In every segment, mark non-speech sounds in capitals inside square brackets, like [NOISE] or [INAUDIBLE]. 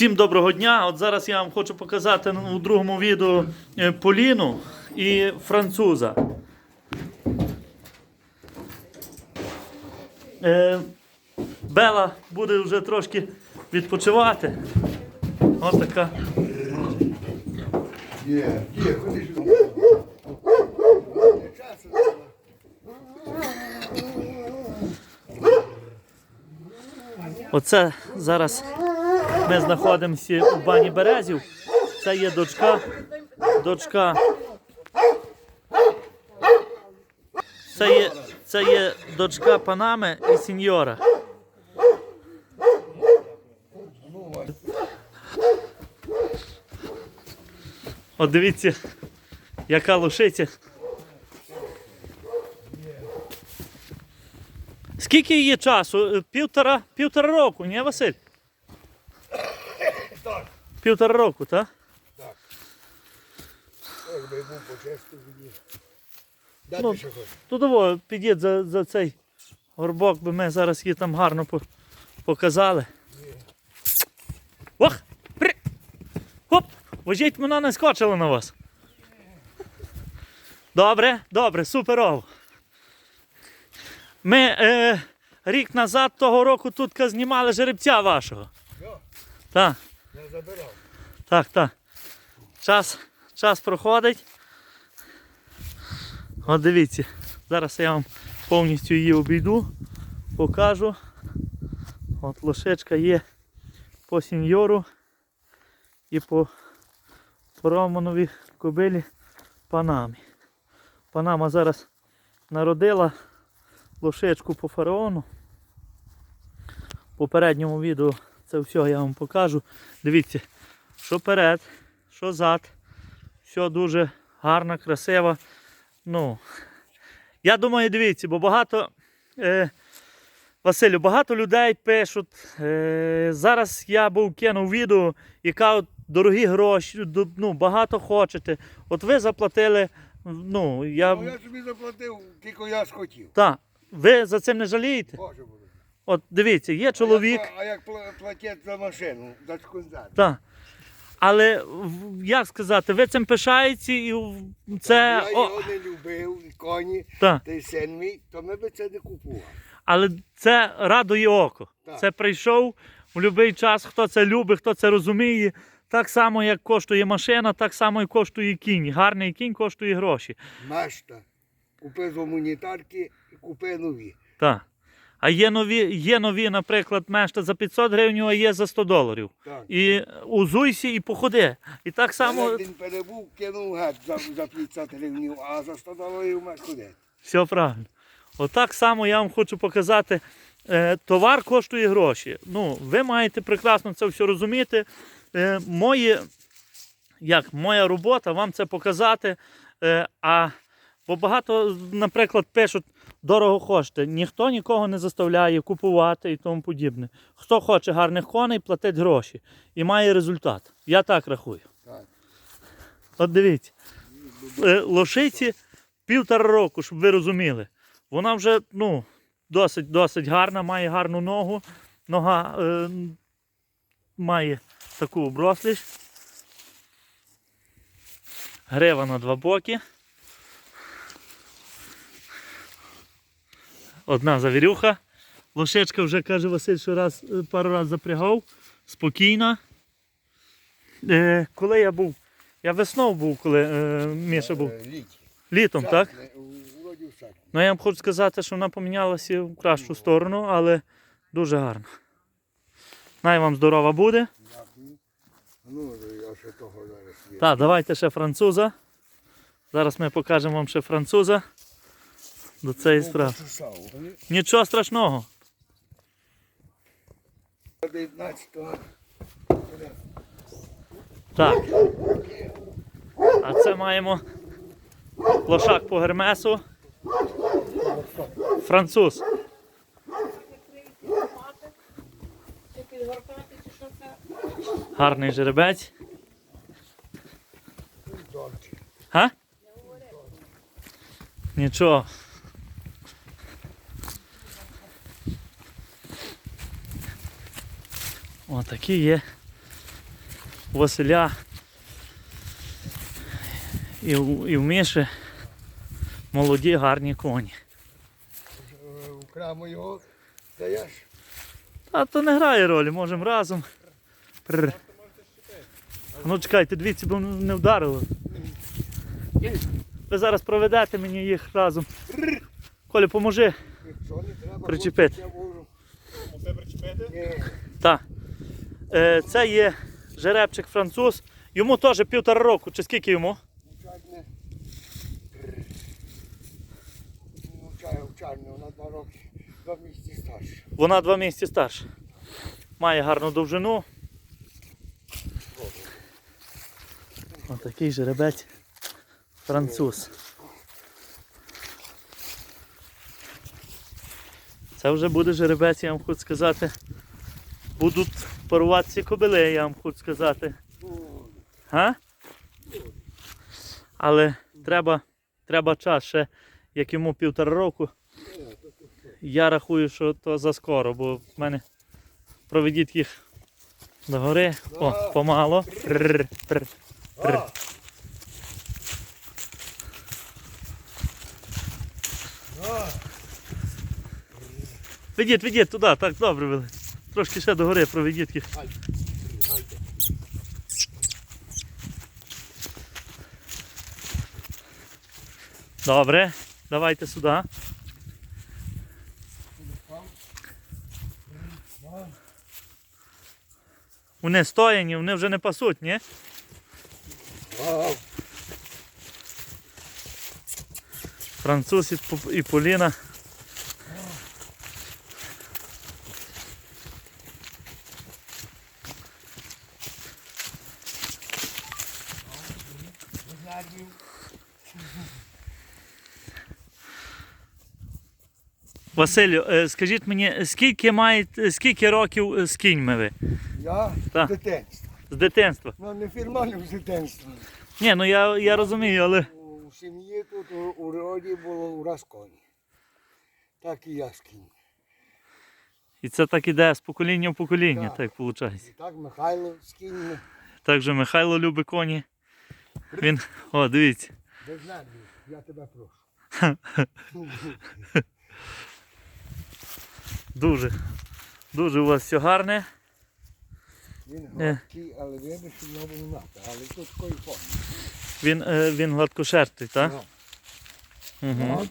Всім доброго дня! От зараз я вам хочу показати у другому відео е, Поліну і француза. Е, Бела буде вже трошки відпочивати. Ось така. Оце зараз ми знаходимося у бані Березів. Це є дочка. Дочка. Це є, це є дочка Панами і сеньора. От дивіться, яка лошиця. Скільки її часу? Півтора, півтора року, ні, Василь? Так. Півтора року, так? Ой, би був тоді. Ну. Дати що хочеш. Тудово підіть за, за цей горбок, бо ми зараз її там гарно по- показали. Ох! При... Хоп! Вожіть вона не скочила на вас. Добре, добре, суперово. Ми е, рік назад того року тут знімали жеребця вашого. Так, Я забирав. так, так. Час, час проходить. От дивіться, зараз я вам повністю її обійду, покажу. От лошечка є по сеньору і по Романові кобилі Панамі. Панама зараз народила лошечку по фараону. В попередньому відео це все я вам покажу. Дивіться, що перед, що зад. Все дуже гарно, красиво. Ну, я думаю, дивіться, бо багато. Е, Василю, багато людей пишуть. Е, зараз я був кинув відео, і кажуть, дорогі гроші, ну, багато хочете. От ви заплатили. Ну, я. Ну я собі заплатив, тільки я схотів. Так, ви за цим не жалієте? Боже. От дивіться, є чоловік. А як, а як пла- платять за машину, за скунзар? Так. Але як сказати, ви цим пишаєте і це. Я його не любив, і коні, та й син мій, то ми би це не купували. Але це радує око. Так. Це прийшов в будь-який час, хто це любить, хто це розуміє. Так само, як коштує машина, так само і коштує кінь. Гарний кінь коштує гроші. Машта. Купив з гуманітарки і купив нові. Так. А є нові, є нові, наприклад, мешта за 500 гривень, а є за 100 доларів. Так. І узуйся і походи. І так само. Він перебув, кинув гад за, за 500 гривень, а за 100 доларів має ходити. Все правильно. Отак само я вам хочу показати. Е, товар коштує гроші. Ну, ви маєте прекрасно це все розуміти. Е, моє, як, моя робота вам це показати. Е, а бо багато, наприклад, пишуть, дорого коштує. Ніхто нікого не заставляє купувати і тому подібне. Хто хоче гарних коней, платить гроші. І має результат. Я так рахую. Так. От дивіться. Е, Лошиці півтора року, щоб ви розуміли. Вона вже ну, досить, досить гарна, має гарну ногу. Нога е, має таку оброслість. Грива на два боки. Одна завірюха. Лошечка вже каже Василь, що раз, е, пару разів запрягав. Спокійна. Е, коли я був, я весною був, коли е, Міша був. Е, Літом, так? Ну я вам хочу сказати, що вона помінялася в кращу сторону, але дуже гарно. Най вам здорова буде. Ну, я ще того зараз. Так, давайте ще француза. Зараз ми покажемо вам ще француза до цієї справи. Пососав. Нічого страшного. 19-го. Так. А це маємо лошак по гермесу. Француз. Гарний жеребець. Га? Нічого. Отакі є у Василя і у, і в Міші молоді гарні коні. Е, його даєш. А то не грає ролі, можемо разом. Пррр. Ну чекайте, дивіться, бо не вдарило. Ви зараз проведете мені їх разом. Коля, поможи. Причепити. Оце причепити? Так. Е, це є жеребчик француз. Йому теж півтора року. Чи скільки йому? Вона два роки, два місяці старша. Вона два місяці старша. Має гарну довжину. Отакий жеребець француз. Це вже буде жеребець, я вам хочу сказати. Будуть паруватися кобили, я вам хочу сказати. Га? Але треба, треба час ще, як йому півтора року. Я рахую, що то заскоро, бо в мене проведіть їх до гори. О, помало. Прррр. А, а, ведіть туди, так добре вели. Трошки ще до гори проведіть їх. Добре, давайте сюди. Вони стояні, вони вже не пасуть, ні? Француз і Поліна. Василю, е, скажіть мені, скільки маєте, скільки років е, з кіньми ви? Я Так. з дитинства. З дитинства? Ну, не фірмально з дитинства. Ні, ну я, я розумію, але. У сім'ї тут у, у роді було ураз коні. Так і я з кінь. І це так іде з покоління в покоління, Так. так виходить. І так Михайло з кіньми. Так же Михайло любить коні. Він. О, дивіться. Без нервів, я тебе прошу. [LAUGHS] Дуже. Дуже у вас все гарне. Він Е. гладкий, але видиш, що в ньому нати. Але тут такої форми. Він, е, він гладкошерстий, так? Ну. Угу.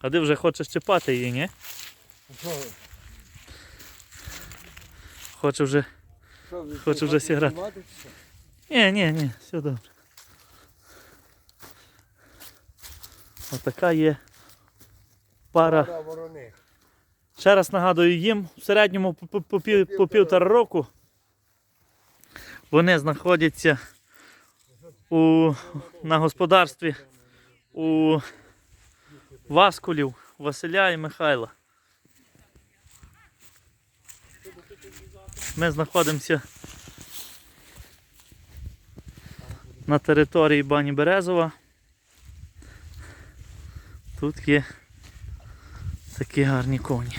А ти вже хочеш чіпати її, ні? що, Хоче вже. що ви, Хочу вже зіграти. знімати чи що? Ні, ні, ні, все добре. Отака є пара. Пара вороних. Ще раз нагадую, їм в середньому по, по, по, по півтора року вони знаходяться у, на господарстві у Васкулів, Василя і Михайла. Ми знаходимося на території Бані Березова. Тут є такі гарні коні.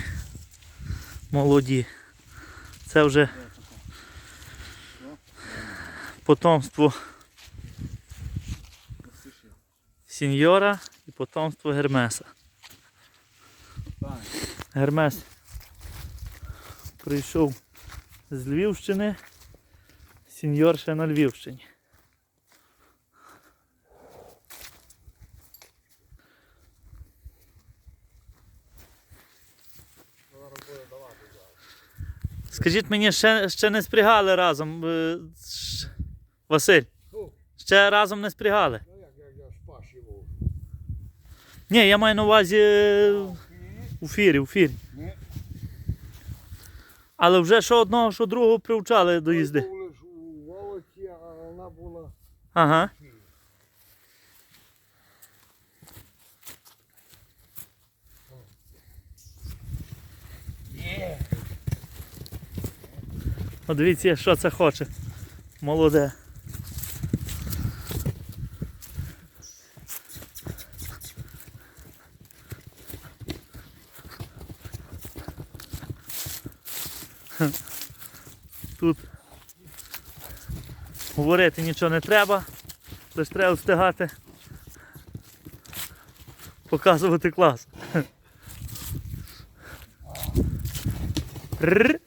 Молоді. Це вже потомство сіньора і потомство Гермеса. Гермес прийшов з Львівщини, сіньор ще на Львівщині. Скажіть мені, ще, ще не спрягали разом. е, ш- Василь, ще разом не спрягали. ну як, як я спашивав. Ні, я маю на увазі е, у фірі, у фірі. Але вже що одного, що другого привчали до їзди. Той був у волоці, а вона була Ага. О, дивіться, що це хоче. Молоде. Тут Говорити нічого не треба, лише треба встигати показувати клас. Рррр.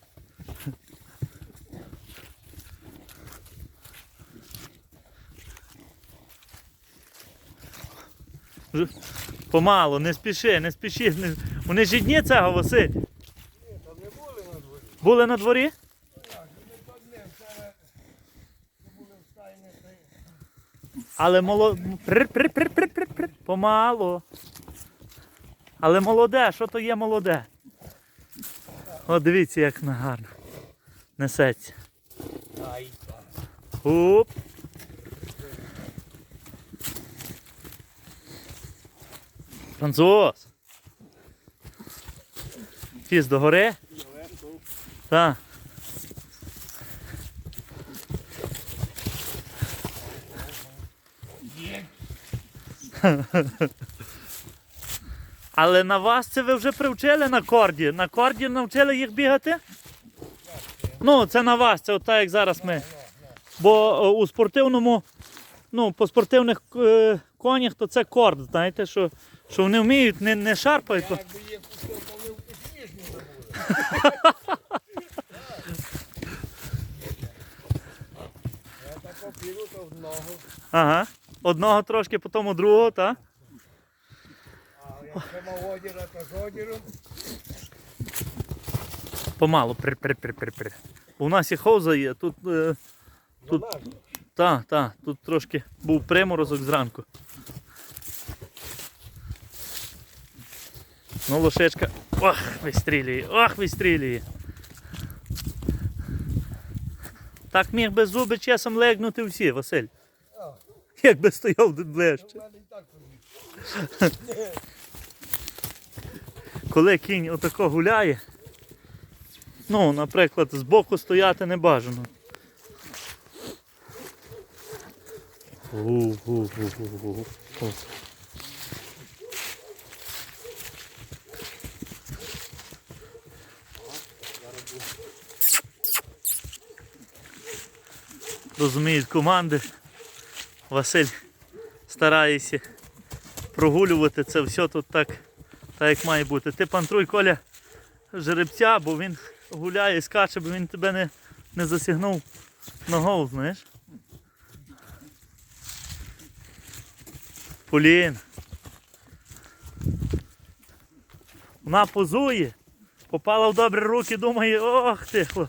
Ж- Помалу, не спіши, не спіши. Не... Вони ж дні цього, Василь. Ні, там не були на дворі. Були на дворі? Але моло... Прр, прр, прр, прр, прр, прр. Помалу. Але молоде, що то є молоде? От дивіться, як гарно. Несеться. Оп. Француз. Фіз до гори? Так. Але на вас це ви вже привчили на корді. На корді навчили їх бігати? Ну, це на вас, це от так, як зараз ми. Бо е, у спортивному, ну, по спортивних е, конях, то це корд, знаєте, що, що вони вміють, не, не шарпають. Я якби їх пустив, то вони. Я так опіру, то в ногу. [LAUGHS] Ага. Одного трошки, потім другого, так? А якщо мав одіра, то з одіром. Помалу. Пр, пр, пр, пр, пр. У нас і ховза є, тут. Е, Тут- Тут... та, та, тут трошки був приморозок зранку. Ну, лошечка. Ох, вистрілює, ох, вистрілює. Так міг би зуби часом легнути всі, Василь. Якби стояв тут ближче. [LAUGHS] Коли кінь отако гуляє, ну, наприклад, збоку стояти не бажано. Гу-гу-гу-гу-гу. Розуміють команди. Василь старається прогулювати це все тут так так як має бути. Ти пантруй Коля жеребця, бо він гуляє, скаче, бо він тебе не, не засігнув ногою, знаєш. Полін. Вона позує. Попала в добрі руки, думає, ох ти. хло».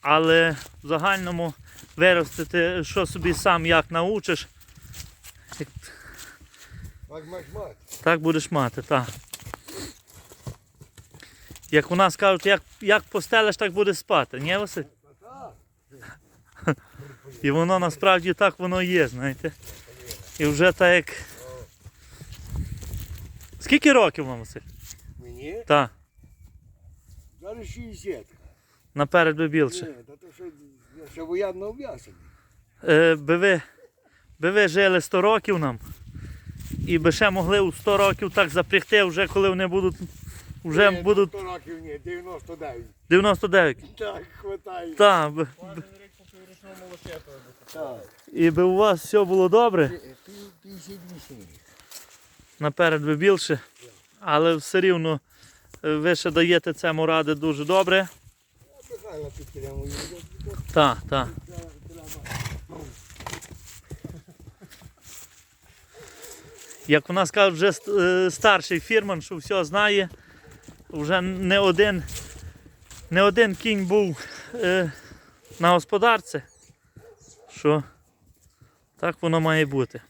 але в загальному виростити, що собі сам як научиш, Так будеш мати, так. Як у нас кажуть, як, як постелиш, так буде спати, ні, Василь? І воно насправді так воно є, знаєте. І вже так як. Скільки років вам, Василь? Мені? Так, Зараз 60. Наперед би Ні, більше. та то що я ще воєнно обв'язаний. Е, би, ви, би ви жили 100 років нам. І би ще могли у 100 років так запрягти, вже коли вони будуть. Вже Ні, будуть 100 років ні, 99. 99. Так, хватає. Так, би- Так. і би у вас все було добре. 58 років. наперед би більше, але все рівно е, ви ще даєте цьому ради дуже добре. Михайло підтримує. Так, так. Як у нас вже е, старший фірман, що все знає, вже не один, не один кінь був е, на господарці, що так воно має бути.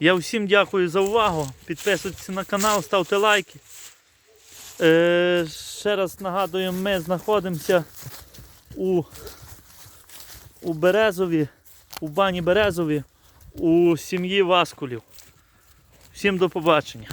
Я всім дякую за увагу. Підписуйтесь на канал, ставте лайки. Е, ще раз нагадую, ми знаходимося у у Березові, у бані Березові, у сім'ї Васкулів. Всім до побачення.